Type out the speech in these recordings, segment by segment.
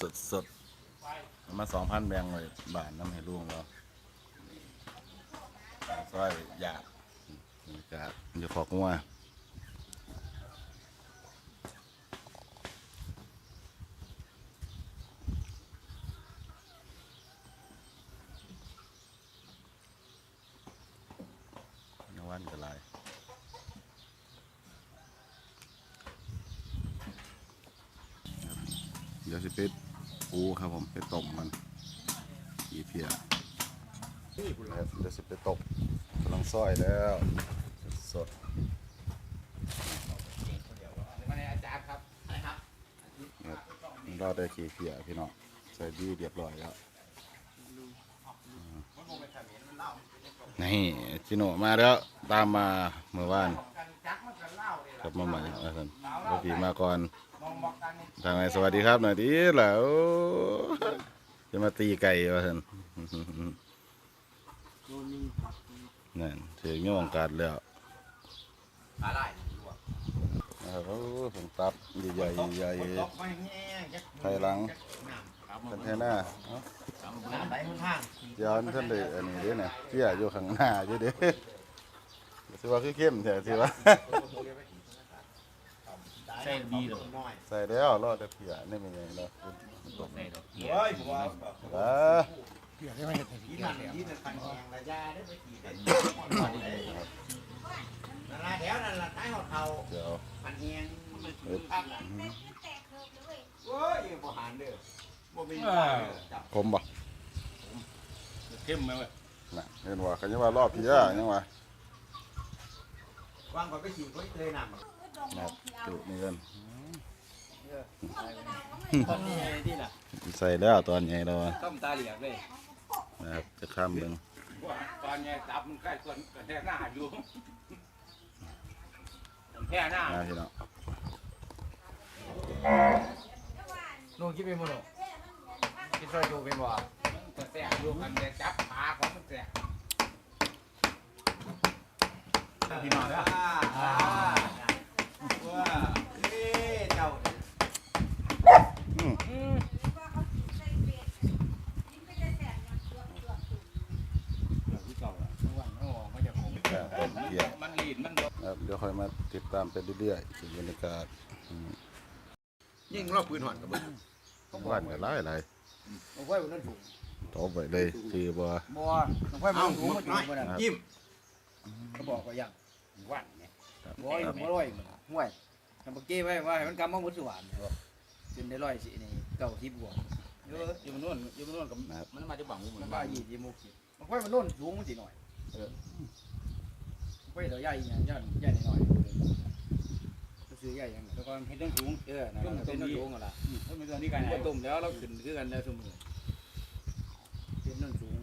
สดสดมาสองพันแบงเลยบาทน้ำให้ลุงเราซอยอยากนี่กะอย่ขอกงัวนวันก็หลาเดี๋ยวสิไป ปูครับผมไปต้มมันอีเพียครับเดี๋ยวสิไปต้มกำลังซอยแล้ว สดมาในอาจารย์ครับอะไรครับๆครับเราได้ขี้เพียพี่น้องใส่ดีเรียบร้อยแล้วนี่จิโนมาแล้วตามมาเมื่อวานกันจักมันกันเล่าเลยกลับมาใหม่เอาท่านพอดีมาก่อน ทางไหนสวัสดีครับหน่อยดีแล้วจะมาตีไก่วะท่านนั่นถึงโยงการแล้วอะไรนะครับโอ้ผมตับใหญ่ๆใหญ่ตกไม่แห้งจักๆไทยหลังเป็นแค่หน้าเอ้าน้อนท่านเลยอันนี้เด้เนี่ยเที่ยอยู่ข้างหน้าอยู่เด้สิว่าคือเข้มแท้สิว่า ใช่ดีเลยน้อยใส่แล้วรอดแต่เพียนี่เป็นไงเนาะเฮ้ยบัวอ่ายี่นั่นยี่นั่นปันแหงระยาได้ไปกี่กันนั่นละแถวนั่นละท้ายหอดเข่าเดี๋ยวปันแหงภาคโอ้ยบ่หันเด้อบ่มีผมบ่เข้มไหมเว้ยน่ะเห็นว่าเขายังว่ารอบเพียยังว่าวางก่อนไปฉีดไว้เลยน้ำ ครับจุนี่กันตอนนี้ที่น่ะใส่แล้วตอนใหญ่แล้วอะต้มตาเหลียกเลยนะครับจะข้ามเบิ่งว่าตอนนี้จับมันใกล้ส่วนกระแทกหน้าอยู่แค่หน้านะพี่น้องลุงคิดเป็นมั้งลุงคิดซอยจูเป็นบ่กระแทกอยู่กันแต่จับขาของมันแตกพี่น้องนะอ่า ว่าเอ๊ะเจ้าอืมที่เก่าละว่างโอ้ไม่จะผมแค่ต้นเพียมันลีดมันนะครับเดี๋ยวค่อยมาติดตามไปเรื่อยๆถึงบรรยากาศอืมยิ่งรอบปืนหอนกับมึงว่านก็หลายหลายเอาไว้บนนั้นถูกๆตบไปเลยคือบ่บัวเอาไว้บนนั้นถูกมาอยู่บนนั้นยิ้มเขาบอกว่ายังวัน เนี่ยครับร้อยร้อยมันห่วยทำเมื่อกี้ไว้ว่าให้มันกำมาหมดสวรรค์เป็นได้ร้อยสินี่เก้าทิพย์บวกเยอะอยู่มันนู่นอยู่มันนู่นกับ มันมาจะบังกูเหมืมัอนนว่าบ้านยี่สิบมุกสิมันไว้มันโน่นสูงมันสิหน่อยเออไว้เดี๋ยวใหญ่ยังย่านใหญ่หน่อยก็ซื้อใหญ่ยังแต่ก่อนเห็นเรื่องสูงเออนะต้มต้มสูงกันละถ้ามีตัวนี้กันไหนก็ต้มแล้วเราขึ้นคือกันได้สมือเป็นนั่นสูง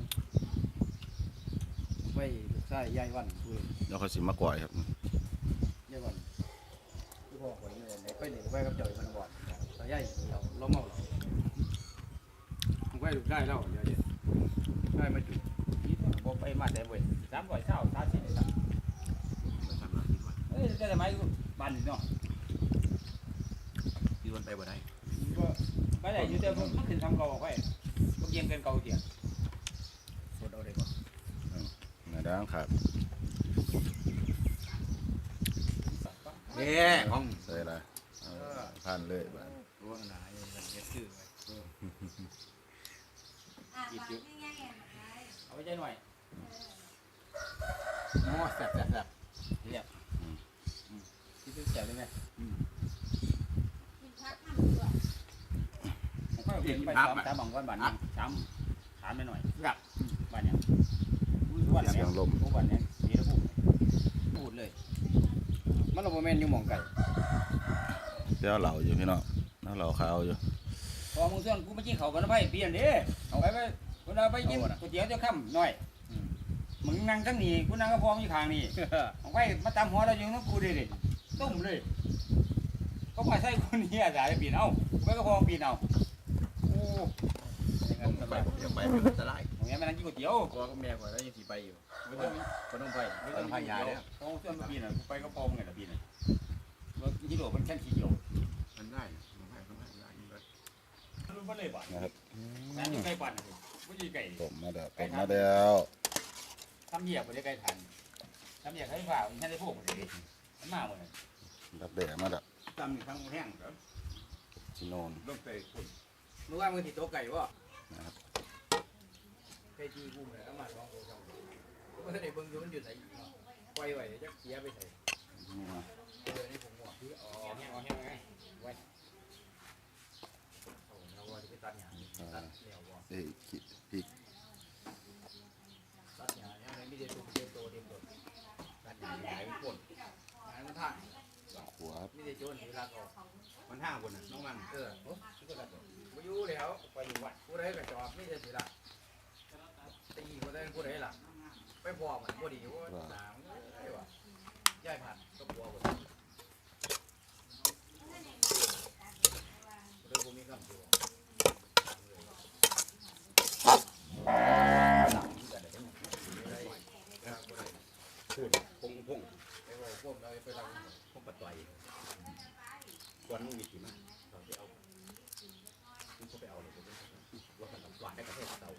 ไว้ลูกชายยายวันคุยเดี๋ยวเขาสิมากวายครับยายวัน ที่พ่อคนนี้เลยไปเลยไปกับเจ้ามันบ่อนแต่ยายเราเราเมาเราไว้ลูกชายเราเดี๋ยวเดี๋ยวได้มาจุดบอกไปมาแต่เว้ยสามร้อยเช้าสามสิบสามเอ้ยได้ไหมบ้านนี่เนาะที่วันไปบ่ได้ไปไหนอยู่แต่ผมขึ้นทำเก่าไปก็เย็นกันเก่าเดียวโคตรเอาได้บ่นาดังครับ เอ๊ของใส่ละเอาผ่านเลยบาดตัวหนาอย่างเงี้ยชื่อไว้เอาไปใจหน่อยมอแซ่บแซ่บแซ่บที่ซื้อแจกได้ไหมผมก็เห็นไปสามสามบางวันบ้านนี้สามถามไปหน่อยครับบ้านเนี้ยบ้านเสีเนี้ยยงลมพวกบ้านเนี้ยสีระบุพูดเลย มันเราโมเมนต์อยู่หมองไก่เดี๋ยวเหล่าอยู่พี่น้องน้าเหล่าขาวอยู่พอมึงส่วนกูไม่กินเขากันแล้วไปเปลี่ยนดิเอาไปไปกูเอาไปกินก๋วยเตี๋ยวเจ้าค่ำหน่อยมึงนั่งทั้งนี้กูนั่งก็พอมอยู่ข้างนี่เอาไปมาตามหัวเราอยู่นั่งกูดิดิต้มเลยก็มาใส่คนนี้อาจารย์ปีนเอาไปก็พอปีนเอาโอ้ ผมไปผมยังไปมันจะไล่ผมยังไม่นั่งกินก๋วยเตี๋ยวตัวก็แม่กว่าแล้วยังสีไปอยู่ไม่ต้องก็ต้องไปไม่ต้องพายาเนี่ยยต้องเชื่อมปีน่ะไปก็พอมไงล่ะปีน่ะรถยี่โลมันแค่กี่กิโลมันได้ต้องให้ต้องให้ยาอีกรู้บ่เลยบ่นะครับนั่นยู่ไก่ปั่นบ่อยู่ไก่ต้มมาแล้วต้มมาแล้วทำเหยียบบ่ได้ไก่ทันทำเหยียบให้ฝ่ามันได้พวกบ่ได้มันมาหมดเลยดับแดดมาแล้วตำอยู่ทางแห้งแล้วชิโนนลงไปพุ่นมึงว่ามึงติดโต๊ะไก่บ่ นะครับไก่จีกูเลยเอามาสองตัวสองตัวมันได้เบิ่งอยู่มันอยู่ไหนอีกเนาะปล่อยไว้เดี๋ยวจะเสียไปใส่นี่มาเดี๋ยวนี้ผมหัวอ๋อแห้งเอาแห้งไงโอ้เราว่าจะไปตัดหญ้าตัดเหนียวบ่เอ้ยขี้พริกตัดหญ้าเนี่ยมันไม่ได้ตัวเต็มตัวเต็มตัวตัดหญ้าใหญ่มันพ่นหญ้ามันท่าหัวครับไม่ได้โจรเวลาเขามันห้างพุ่นน่ะน้องมันเออโอ้ยก็ตัดบ่ อยู่แล้วไปอยู่วัดผู้ใดก็จอบไม่ได้สิล่ะตีผู้ใดผู้ใดล่ะไปพอมันบ่ดีว่าหนาวเอ้ยว่ะย้ายผ่านก็กลัวบ่ได้บ่ได้บ่มีคำตัว พูดพงพง ไปบอกพวกเราไปทำ พงปัดต่อยกวนมึงมีกี่มั้ยเราไปเอามึงก็ไปเอาเลยว่ากันหวานได้กระเทศเต่า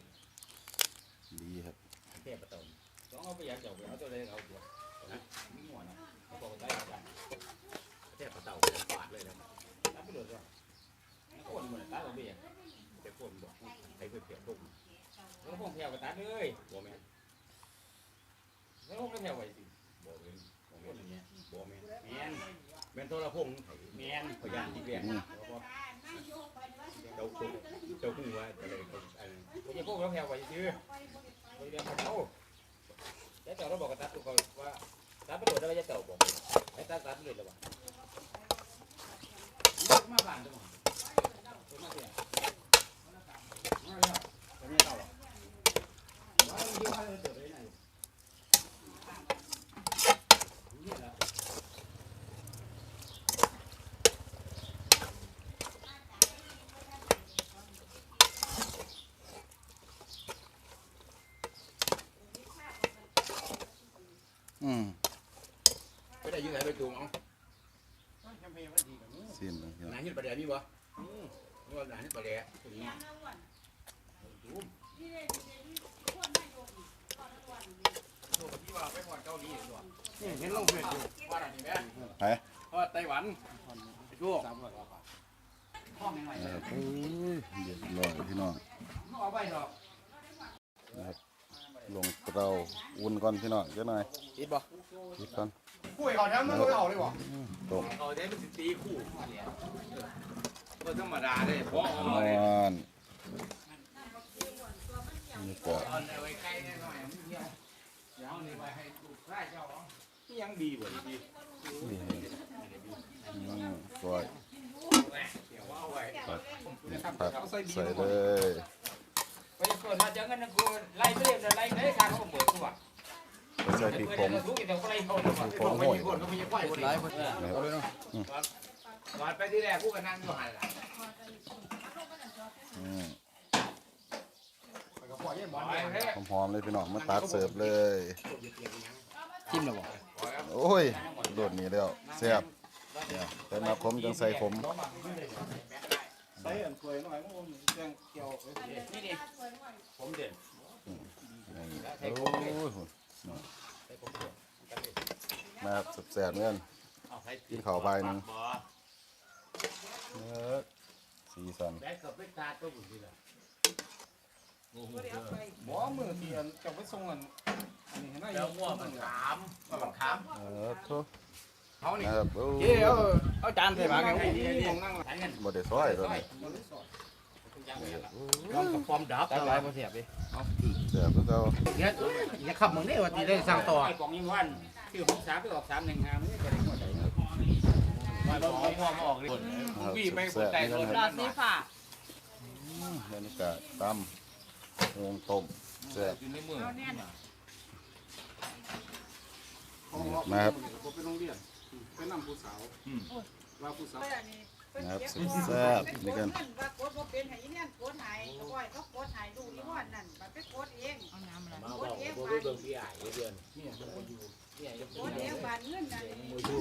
ดีครับ ทศเต่าต้องเอาไปอยากเจ้าไปเอาตัวใดเอาตัวนะมีหัวนะเขาบอกได้กันเทศเต่าหวานเลยนะตัดไปเลยว่าคนเหมือนตัดเราเบี้ยแต่คนบอกใครเพื่อเปลี่ยนตุ้มแล้วพงแถวกับตัดเลยบ่แม่แล้วพงก็แถวไว้สิบ่เป็นบ่แม่นอย่างเงี้ยบ่แม่แม่นแม่นโทรพงแม่นพยานที่เรียนเจ้าคุณเจ้าคุณว่าอะไรเขาจะพวกเราแถวไว้ชื่อ เดี๋ยนเขาแล้วเจ้าเราบอกกับตัดตัวเขาว่าตัดไปโดดได้ไหมเต่าบอกไอ้ตัดตัดเลยหรือเปล่ามาผ่านจังหวะมาเสียมาแล้วจะไม่เข้าหรอกว่าเดี๋ยวให้เจอไปไหนนี่แหละ อืม ไปได้ยังไงไปจูงเอาซีนเลยพี่น้องหนาหินประเดี๋ยวมีบ่อืมว่าหนาหินประเดี๋ยวตรงนี้จูงที่ว่าไปพอดเกาหลีหรือเปล่านี่เห็นลงเพจอยู่ว่าอะไรนี่แม่ไปเพราะไต้หวันชั่วห้องยังไงนะครับโอ้ยเรียบร้อยพี่น้องเอาไปหรอกนะครับลงเตาอุ่นก่อนพี่น้องเจ้าหน่อยติดบ่คิดก่อน คุยเขาแถวมันก็เอาเลยบ่ต้มเอาได้เป็นสิตีคู่ก็ธรรมดาเลยเพราะนเอาอเลยนนี่ก็ตอนเอาไว้ใกล้แน่หน่อยมันเดียวเดี๋ยวเอานี่ไว้ให้ลูกชายเจ้าเอานี่ยังดีกว่าดีนี่อืมก้อยเดี๋ยวเอาไว้ผัดนี่ผัดใส่เลย ไปเปิดมาเจอกันนะกูไล่ไปเรื่อยไล่ได้การเขาเปิดตัวไป ใส่พริกผงทุกอย่างเขาไล่เขาเลยว่าผมโหยคนเขาไม่ใช่ควายคนร้ายคนเอาเลยเนาะก่อนไปที่แรกกูก็นั่งอยู่หันหลังอืมก็ปล่อยให้หมอนไปเฮ้ยหอมๆเลยพี่น้องมาตักเสิร์ฟเลยจิ้มแล้วบ่โอ้ยโดดนี่แล้วแซ่บเนี่ยแต่มาขมจังใส่ขมใส่อันถ้วยหน่อยมันแจ้งเกี่ยวนี่ดิผมเด่นนี่โอ้ย มาแซ่บๆเหมือนกันกินข้าวใบหนึ่งเนื้อสีสันแบกกับไปตาตัวบุญดีละบ่มือที่อันจะไปส่งอันอันนี้ให้นายแล้วมั่วมันขามมันขามเออทุกเขานี่นะครับโอ้เอ้เอาเอาจานใส่มาไงโอ้ยมองนั่งใช้เงินบ่ได้ซอยตัวนี้ลอ งกับฟอมดับจับหลายบ่เสียบดิแซ่บคือเก่าเนี่ยอย่าขับมึงได้ว่าที่ได้สั่งต่อไอ้กล่องยิงวันที่หกสามไปออกสามหนึ่งห้ามันจะได้หมดเลยมาบ่พอมาออกเลยนะครับแซ่บๆนี่กันคดรัอบกสีฟ้าบรรยากาศตำวงต้มแซ่บเอาแน่นนะครับผมไปโรงเรียนไปนำผู้สาวว่าผู้สาว เพื่อนนี่เพื่อนนะครับเก็บแซ่บๆนี่กันว่ากดบ่เป็นให้อีเนี่ยกดหายก็บ่อยก็กดหายดูอีม่อนนั่นมันไปกดเองเอาน้ำอะไรกดเองบานเบิ่งพี่ใหญ่เดือนนี่มันคนอยู่นี่ใหญ่กดเองบานเงินนั่น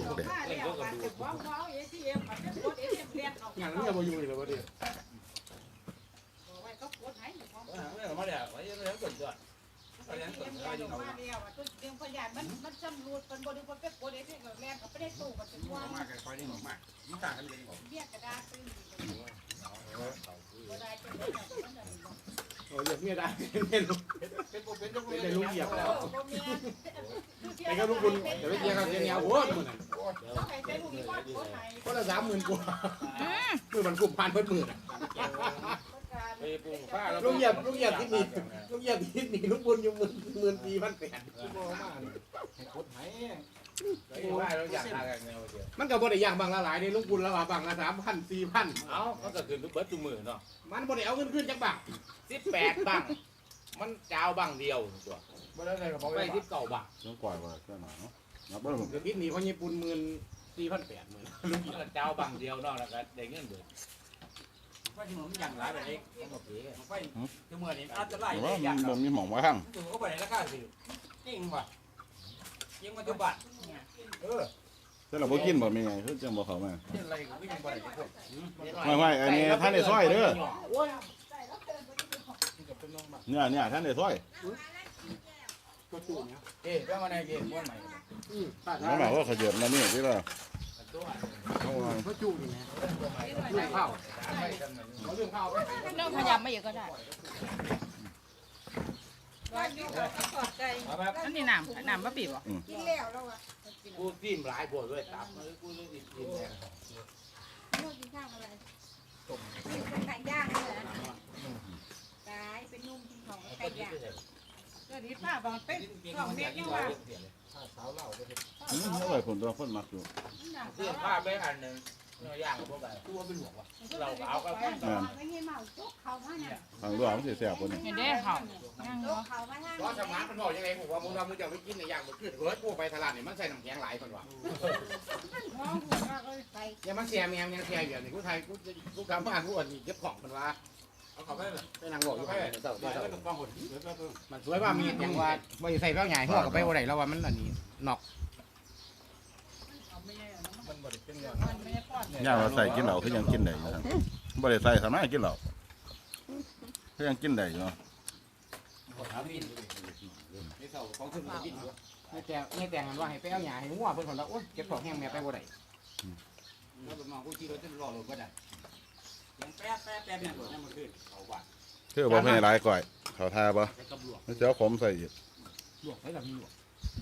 เอาค่าแล้วบานจะฟ้องฟ้องเอทีเอ็มมันจะกดเองเรียนเอาอย่างนี้อย่ามาอยู่เลยว่าเดี๋ยว ก สุดยอด เลี้ยงเลี้ยงมาแล้วตัวเลี้ยงพยานมันมันจำรูดมันบริบทเป็นโกเดที่แรงเขาไม่ได้ตู้มันเป็นว่ามากคอยๆนี่มากมันต่างกันเลยบอกเบี้ยกระดาษตื้นบ่ได้จะได้มันจะโอ้ยเมียได้เป็นลูกเป็นบ่เป็นจังเป็นลูกเหยียบแล้วบ่มีแต่ก็ลูกคุณเดี๋ยวไปเจียกับเจียเหนียวโอ้ยมือนั่นต้องให้ใจลูกอีพ่อโคตรไทยก็ละสามหมื่นกว่ามือมันกุมพันเพิ่นหมื่น ไปปลูกผ้าแล้วลูกเหยียบลูกเหยียบที่นี่ลูกเหยียบที่นี่ลูกบุญอยู่หมื่นหมื่นสี่พันแปดขุดไหไอ้ว่าเราอยากหากันแนวเดียวมันก็บ่ได้ย่างบางละหลายนี่ลูกบุญละว่าบางละสามพันสี่พันเอ้ามันก็คือทุกเบิดทุกมือเนาะมันบ่ได้เอาเงินขึ้นจักบาทสิบแปดบังมันเจ้าบังเดียวตัวบ่ได้เลยก็บอกไปสิบเก้าบังต้องปล่อยไว้แค่หน่อยเนาะนับเบิ่งเดี๋ยวคิดหนีเพราะญี่ปุ่นหมื่นสี่พันแปดหมื่นลูกเหยียบมันเจ้าบังเดียวเนาะแล้วก็ได้เงินเบิดว่าที่มันอย่างไรแบบนี้มันก็เก๋มันไปจะเมื่อนี้อาจจะไล่แต่ได้ว่าอย่างมันบ่มีหมองว่างตัวก็ไปในราคาสิจริงป่ะยิงมาจุบัตรเออแต่เราบ่กินบ่มีไงคือจังบ่เข้ามาอะไรก็ไม่ยังบ่ได้พวกไม่ไม่อันนี้ท่านได้ซอยเด้อเนี่ยเนี่ยท่านได้ซอยเอ๊ะแปลว่าไงเก๋ม้วนใหม่ นั่นหมายว่าขยับมานี่ที่ละ เอาจูนี่นะตัวใหม่เข้าวไม่กันมันเขาเรื่องข้าวไปเริ่มขยับมาอีกก็ได้อันั่นนี่น้ำน้ำบะปีบอะกินแล้วแล้วอะกูจิ้มหลายบวด้วยตับกูเลยติดกินแทนลูกกินข้าวอะไรต้มเป็นไก่ย่างเลยตายเป็นนุ่มกินของไก่ย่าง เดี๋ยวนี้ป้าบอกเป็นสองเมตรยังว่าอืมเอาไว้ผมตัวคนมักอยู่เรื่องผ้าไปอันหนึ่งเนื้อย่างกับพวกแบบตัวเป็นหลวกว่ะเราเอาก็ไม่ให้เมาจกเขามาเนี่ยทางด้วยมันสิแซ่บกว่านี้เห็นได้เขานั่งจเนาะกเขามาทางร้อนสมานมันบอกยังไงผมว่ามึงทำมึงจะเอาไปกินในอย่างมันขึ้นเฮ้ยพวกไปตลาดนี่มันใส่น้ำแข็งหลายคนว่ะท้องหัวก็ใส่ยังมันแช่แมวยังแช่อยู่นี่กูไทยกูกูทำบ้านกูอ่อนนี่เก็บของมันว่า เอาเขาไปเลยไปนั่งบอกอยู่ไปเต่าเต่ต้องหดมันสวยว่ามีอย่างว่าไม่ใส่แป้งใหญ่หัวกับไปว่าไหนแล้วว่ามันอันนี้นอกมันบริเป็นเงินมันไม่ได้ป้อนย่าว่าใส่กินเหล้าคือยังกินได้อยู่ครับบ่ได้ใส่สามารถกินเหล้าคือยังกินได้อยู่เนาะไม่เศร้าของขึ้นมากินอยู่ไม่แต่ไม่แต่งกันว่าให้แป้งใหญ่ให้หัวเพิ่นคนละโอ้ยเก็บของแห้งแม่ไปว่าไหนแล้วมองกูขี่รถจะรอรถก็ได้ ยังแป๊บแป๊บแป๊บเนี่ยรถนั่นมันขึ้นเขาวัดคือบ่ให้หลายก่อย เขาทาบ่ใส่กระบวกมันสิเอาขมใส่อีกลวกไปกับมีลวก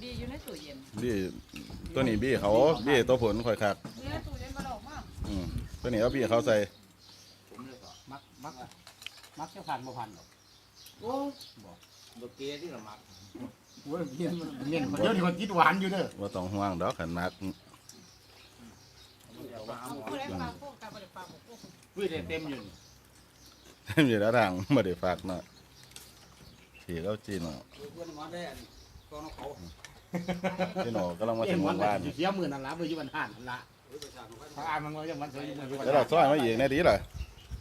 ดีอยู่ในตู้เย็นบี้ตัวนี้บี้เขาบี้ตัวผลค่อยคักเนื้อตู้เย็นมาหลอกมากอืมตัวนี้เอาบี้เขาใส่ผมเลยต่อมักมักมักจะพันบ่พันหรอกโอ้บเกียที่เรามักโหเมียนเมียนคนเดียวนี่คนกินหวานอยู่เด้อบ่ต้องห่วงดอกขันมักเอาผู้ใดปลาพวกกับผู้ใดปลาพวก พื้นเต็มอยู่อยู่แล้วทางบ่ได้ฝากเนาะที่เราจีนเนาะเพื่อนมาได้อันกองเขาพี่หนอกำลังมาเอ็ถึมงหวัมู่นบ้านอยู่เสียหมื่นนั่นละไปอยู่บ้านห่านนั่นละถ้าอ่านมันก็ยังมันเสียอยู่มันอยู่บ้านแล้วเราซอยมาอีกในดีล่ะ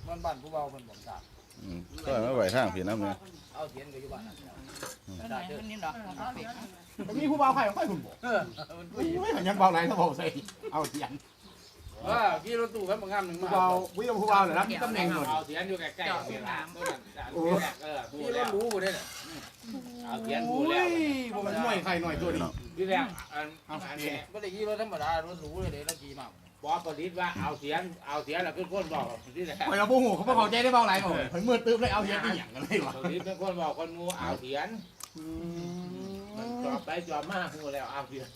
มันบ้านผู้เบาคนบอกจ้าอืมซอยมาไว้ทางพี่น้ำเนี่ยเอาเทียนก็อยู่บ้านนั่นอันไหนมันนี่ดอกเอาไปก็มีผู้เบาไผ่ไผ่หุ่นบ่เออมันโอ้ยมันยังเบาไหลเขาบอกใส่เอาเสียง ว่าพี่รถตู้ครับบางงามหนึ่งผู้เบาวิวผู้เบาเลยรับตำแหน่งหน่อยเอาเทียนอยู่ใกล้ๆนี่ละเออพี่รถรู้กูได้เนี่ยเอาเทียนกูโอ้แล้วยบ่มันหน่อยใครหน่อยตัวนี้พี่แรกอันอันนี้ไม่ได้ขี่รถธรรมดารถหรูเลยเดี๋ยวเราขี่มาบอสประดิษฐ์ว่าเอาเสียงเอาเสียงแล้วคือคนบอกที่แรกคอยเอาผู้หูเขาบ่เข้าใจได้เบาไหลบ่เพิ่นมืดตึ๊บเลยเอาเสียงอีหยังกันเลยวะประดิษฐ์เป็นคนบอกคนงูเอาเสียงมันจอบไปจอบมางูแล้วเอาเสียง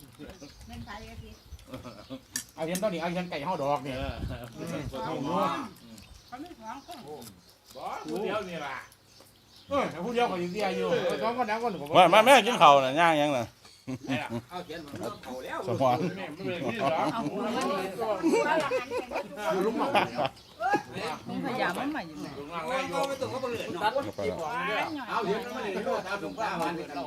เงินขายกันที เอาเสียงตอนนี้เอาเสียงไก่ห่อดอกเนี่ยเขาไม่หวังก็บอสกูเดียวนี่ล่ะเออผู้เดียวก็อยู่เดียวอยู่สองคนนั้นคนผมมามาแม่กินข้าวน่ะย่างยังน่ะเอาเขียนมันเขาแล้วสมอนไม่ไม่เลยที่หรอว่าละหันกันอยู่ลุงหม่อยู่ไหนเอาไล่อยู่ไม่ต้องเขาเปลือยตัดที่บอกนี่เอาเสียงมันไม่ได้โทษเอาถุงปลาวันเรา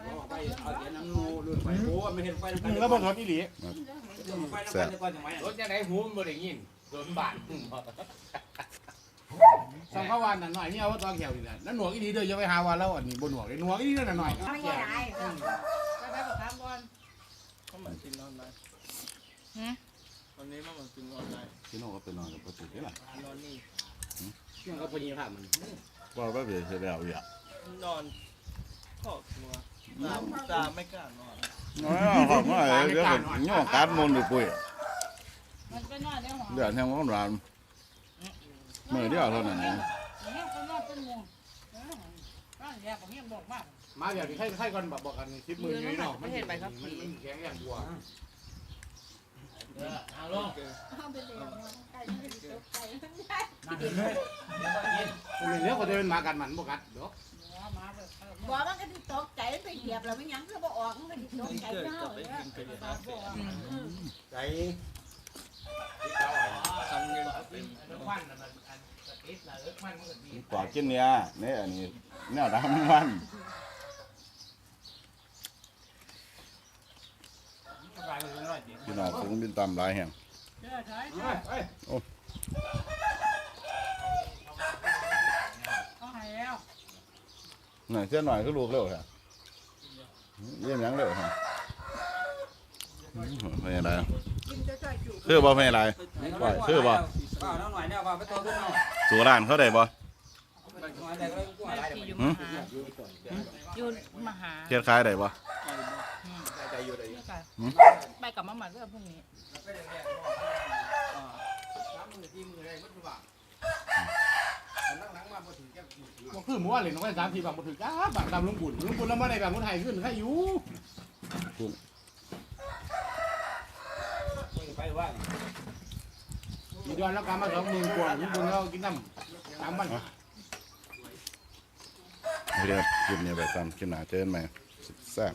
ไปเอาเขียนน้ำนูรุ่นไฟโอ้ไม่เห็นไฟแล้วบ่ทนอีหลีไฟน้ำมันก่อนจะไหมรถยังไงหูมันบ่ได้ยินโดนบาดสองข้าวันน่ะหน่อยนี่เอาตอนแถวนี่แหละนั่นหนวกอีหลีเด้ออย่าไปหาว่าแล้วอันนี้บ่หนวกหนวกอีหลีนั่นน่ะหน่อยไม่ใช่ไรไปไปกับทางบอลเขาเหมือนกินนอนไหมวันนี้มันเหมือนกินนอนไหมพี่น้องก็ไปนอนกับประตูนี่ล่ะนอนนี่เรื่องเขาพอดีภาพมันว่าก็เป็นเสียแล้วอย่านอนขอบตัว ตาไม่กล้านอนอ๋อขอมาเลยเดี๋ยวก็ย่อการมนต์อยู่ปุ้ยมันก็นอนในห้องเดือดแทงร้อนร้านมือเดียวเท่านั้นเองเนี่ยก็นอนเป็นหมู่เออบ้านแยกของเฮียบอกมากมาเดี๋ยวนี้ใครใครก่อนบอกบอกกันสิบหมื่นอยู่เนาะมันมันแข็งอย่างบัวเอาลงเอาไปเลยไก่ไม่ได้ตกใจมันใหญ่นั่งเลยแล้วก็กินมันเนื้อเขาจะเป็นมากันมันบ่กัดเดี๋ยวหัวมาแบอกมันก็ที่ตกใจไปเหยียบแล้วไม่ยังก็บ่ออกมันก็ที่ตกใจเกิดเจ้าเลยกินกันนะใจทำเงินเป็นควันน่ะมันอันกระติดละเอิกมันมันก็ดีกว่ากินเนี่ยนี่อันนี้แนวดำมันน้อยเดียวพี่น้องฝูงบินตามหลายแห่งเจ้าให้แล้ว หน่อยเสียหน่อยก็ลูกเร็วแท้เยี่ยมยังเร็วฮะไม่อะไรกินจะจ่อยจุคือบ่ไม่อะไรไหวคือบ่ว่าน้องหน่อยเนี่ยว่าไปตัวขึ้นหน่อยสู่ร้านเขาได้บ่หน่อยแต่ก็กลัวอะไรที่อยู่หืมมหาอยู่มหาเทียนขายได้บ่ใจอยู่ได้เนี่ยกันไปกับมาใหม่ก็พรุ่งนี้ มันคือมัวเลยน้องไอ้สามทีบางบ่ถึงจ้าบางตามลุงบุญลุงบุญแล้วมาได้บางคนไทยขึ้นให้อยู่ไปว่ามีดอนแล้วการมาสองหมื่นกว่าลุงบุญแล้วกินน้ำสามวันเรียบกินเนี่ยแบบกันกินหนาเจอกันไหมแซ่บ